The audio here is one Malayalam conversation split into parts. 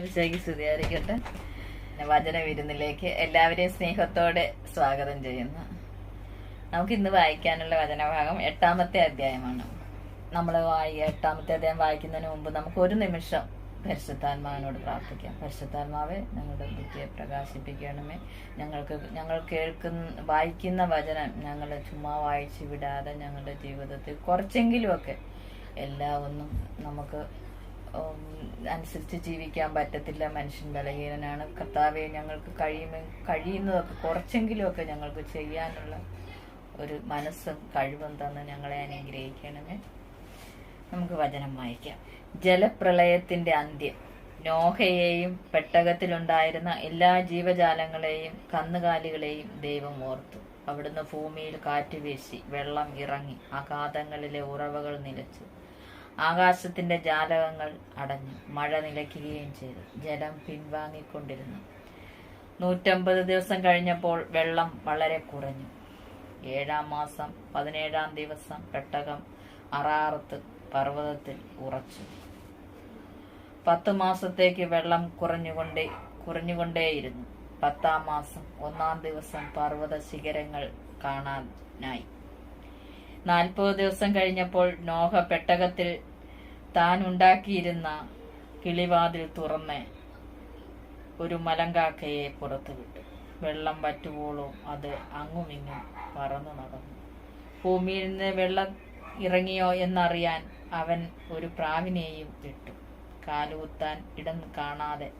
ഈശോയ്ക്ക് സ്തുതിയായിരിക്കട്ടെ. വചന വിരുന്നിലേക്ക് എല്ലാവരെയും സ്നേഹത്തോടെ സ്വാഗതം ചെയ്യുന്നു. നമുക്ക് ഇന്ന് വായിക്കാനുള്ള വചനഭാഗം എട്ടാമത്തെ അധ്യായമാണ്. നമ്മൾ വായി എട്ടാമത്തെ അധ്യായം വായിക്കുന്നതിന് മുമ്പ് നമുക്ക് ഒരു നിമിഷം പരിശുദ്ധാത്മാവിനോട് പ്രാർത്ഥിക്കാം. പരിശുദ്ധാത്മാവെ ഞങ്ങളുടെ ബുദ്ധിയെ പ്രകാശിപ്പിക്കണമേ. ഞങ്ങൾക്ക് ഞങ്ങൾ കേൾക്കുന്ന വായിക്കുന്ന വചനം ഞങ്ങൾ ചുമ്മാ വായിച്ചു വിടാതെ ഞങ്ങളുടെ ജീവിതത്തിൽ കുറച്ചെങ്കിലുമൊക്കെ എല്ലാ ഒന്നും നമുക്ക് അനുസരിച്ച് ജീവിക്കാൻ പറ്റത്തില്ല. മനുഷ്യൻ ബലഹീനനാണ്. കർത്താവെ ഞങ്ങൾക്ക് കഴിയുമെ കഴിയുന്നതൊക്കെ കുറച്ചെങ്കിലുമൊക്കെ ഞങ്ങൾക്ക് ചെയ്യാനുള്ള ഒരു മനസ്സും കഴിവും തന്ന് ഞങ്ങളെ അനുഗ്രഹിക്കണമേ. നമുക്ക് വചനം വായിക്കാം. ജലപ്രളയത്തിന്റെ അന്ത്യം. നോഹയെയും പെട്ടകത്തിലുണ്ടായിരുന്ന എല്ലാ ജീവജാലങ്ങളെയും കന്നുകാലികളെയും ദൈവം ഓർത്തു. അവിടുന്ന് ഭൂമിയിൽ കാറ്റ് വീശി വെള്ളം ഇറങ്ങി അഗാധങ്ങളിലെ ഉറവകൾ നിലച്ചു. ആകാശത്തിന്റെ ജാലകങ്ങൾ അടഞ്ഞു. മഴ നിലയ്ക്കുകയും ചെയ്തു. ജലം പിൻവാങ്ങിക്കൊണ്ടിരുന്നു. നൂറ്റമ്പത് ദിവസം കഴിഞ്ഞപ്പോൾ വെള്ളം വളരെ കുറഞ്ഞു. ഏഴാം മാസം പതിനേഴാം ദിവസം പെട്ടകം അറാറത്ത് പർവതത്തിൽ ഉറച്ചു. പത്ത് മാസത്തേക്ക് വെള്ളം കുറഞ്ഞുകൊണ്ടേ കുറഞ്ഞുകൊണ്ടേയിരുന്നു. പത്താം മാസം ഒന്നാം ദിവസം പർവത ശിഖരങ്ങൾ കാണാനായി. നാൽപ്പത് ദിവസം കഴിഞ്ഞപ്പോൾ നോഹ പെട്ടകത്തിൽ താൻ ഉണ്ടാക്കിയിരുന്ന കിളിവാതിൽ തുറന്ന് ഒരു മലങ്കാക്കയെ പുറത്തുവിട്ടു വെള്ളം വറ്റുവോളും അത് അങ്ങുമിങ്ങും പറന്നു നടന്നു. ഭൂമിയിൽ നിന്ന് വെള്ളം ഇറങ്ങിയോ എന്നറിയാൻ അവൻ ഒരു പ്രാവിനെയും വിട്ടു. കാലുകുത്താൻ ഇടം കാണാതെ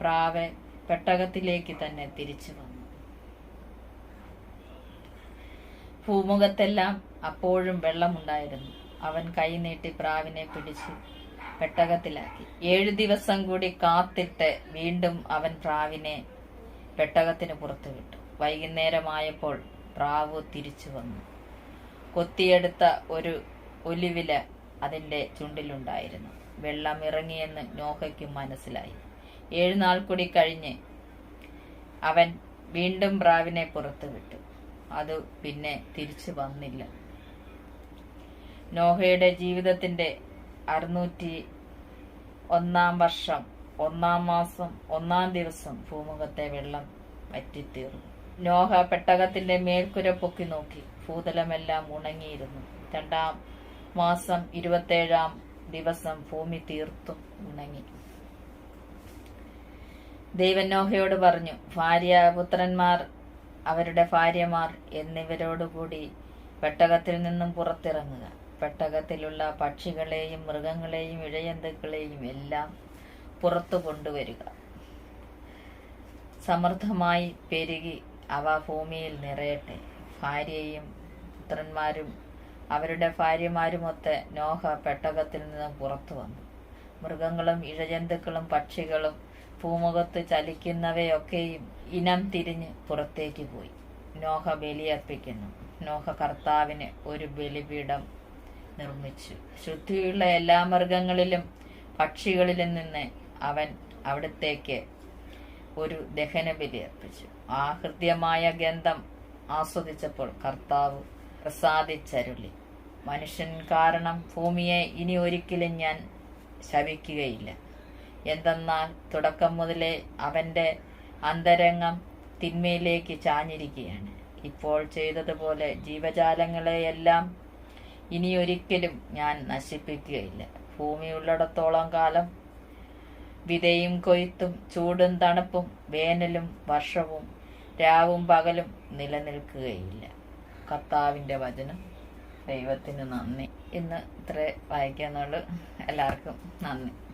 പ്രാവ് പെട്ടകത്തിലേക്ക് തന്നെ തിരിച്ചു വന്നു. ഭൂമുഖത്തെല്ലാം അപ്പോഴും വെള്ളമുണ്ടായിരുന്നു. അവൻ കൈ നീട്ടി പ്രാവിനെ പിടിച്ച് പെട്ടകത്തിലാക്കി. ഏഴു ദിവസം കൂടി കാത്തിട്ട് വീണ്ടും അവൻ പ്രാവിനെ പെട്ടകത്തിന് പുറത്തു വിട്ടു. വൈകുന്നേരമായപ്പോൾ പ്രാവ് തിരിച്ചു വന്നു. കൊത്തിയെടുത്ത ഒരു ഒലിവില അതിന്റെ ചുണ്ടിലുണ്ടായിരുന്നു. വെള്ളം ഇറങ്ങിയെന്ന് നോഹയ്ക്ക് മനസ്സിലായി. ഏഴു നാൾ കൂടി കഴിഞ്ഞ് അവൻ വീണ്ടും പ്രാവിനെ പുറത്തു വിട്ടു. അത് പിന്നെ തിരിച്ചു വന്നില്ല. നോഹയുടെ ജീവിതത്തിന്റെ അറുന്നൂറ്റി ഒന്നാം വർഷം ഒന്നാം മാസം ഒന്നാം ദിവസം ഭൂമുഖത്തെ വെള്ളം വറ്റിത്തീർന്നു. നോഹ പെട്ടകത്തിന്റെ മേൽക്കുര പൊക്കി നോക്കി ഭൂതലമെല്ലാം ഉണങ്ങിയിരുന്നു. രണ്ടാം മാസം ഇരുപത്തേഴാം ദിവസം ഭൂമി തീർത്തും ഉണങ്ങി. ദൈവൻ നോഹയോട് പറഞ്ഞു ഭാര്യ പുത്രന്മാർ അവരുടെ ഭാര്യമാർ എന്നിവരോടുകൂടി പെട്ടകത്തിൽ നിന്നും പുറത്തിറങ്ങുക. പെട്ടകത്തിലുള്ള പക്ഷികളെയും മൃഗങ്ങളെയും ഇഴജന്തുക്കളെയും എല്ലാം പുറത്തു കൊണ്ടുവരിക. സമൃദ്ധമായി പെരുകി അവ ഭൂമിയിൽ നിറയട്ടെ. ഭാര്യയും പുത്രന്മാരും അവരുടെ ഭാര്യമാരുമൊത്ത് നോഹ പെട്ടകത്തിൽ നിന്ന് പുറത്തു വന്നു. മൃഗങ്ങളും ഇഴജന്തുക്കളും പക്ഷികളും ഭൂമുഖത്ത് ചലിക്കുന്നവയൊക്കെയും ഇനം തിരിഞ്ഞ് പുറത്തേക്ക് പോയി. നോഹ ബലിയർപ്പിക്കുന്നു. നോഹ കർത്താവിന് ഒരു ബലിപീഠം നിർമ്മിച്ചു. ശുദ്ധിയുള്ള എല്ലാ മൃഗങ്ങളിലും പക്ഷികളിലും നിന്ന് അവൻ അവിടത്തേക്ക് ഒരു ദഹനബലി അർപ്പിച്ചു. ആ ഹൃദ്യമായ ഗന്ധം ആസ്വദിച്ചപ്പോൾ കർത്താവ് പ്രസാദിച്ചരുളി. മനുഷ്യൻ കാരണം ഭൂമിയെ ഇനി ഒരിക്കലും ഞാൻ ശവിക്കുകയില്ല. എന്തെന്നാൽ തുടക്കം മുതലേ അവന്റെ അന്തരംഗം തിന്മയിലേക്ക് ചാഞ്ഞിരിക്കുകയാണ്. ഇപ്പോൾ ചെയ്തതുപോലെ ജീവജാലങ്ങളെയെല്ലാം ഇനി ഒരിക്കലും ഞാൻ നശിപ്പിക്കുകയില്ല. ഭൂമിയുള്ളിടത്തോളം കാലം വിതയും കൊയ്ത്തും ചൂടും തണുപ്പും വേനലും വർഷവും രാവും പകലും നിലനിൽക്കുകയില്ല. കർത്താവിന്റെ വചനം ദൈവത്തിന് നന്ദി. ഇന്ന് ഇത്ര വായിക്കാന്നുള്ളു എല്ലാവർക്കും നന്ദി.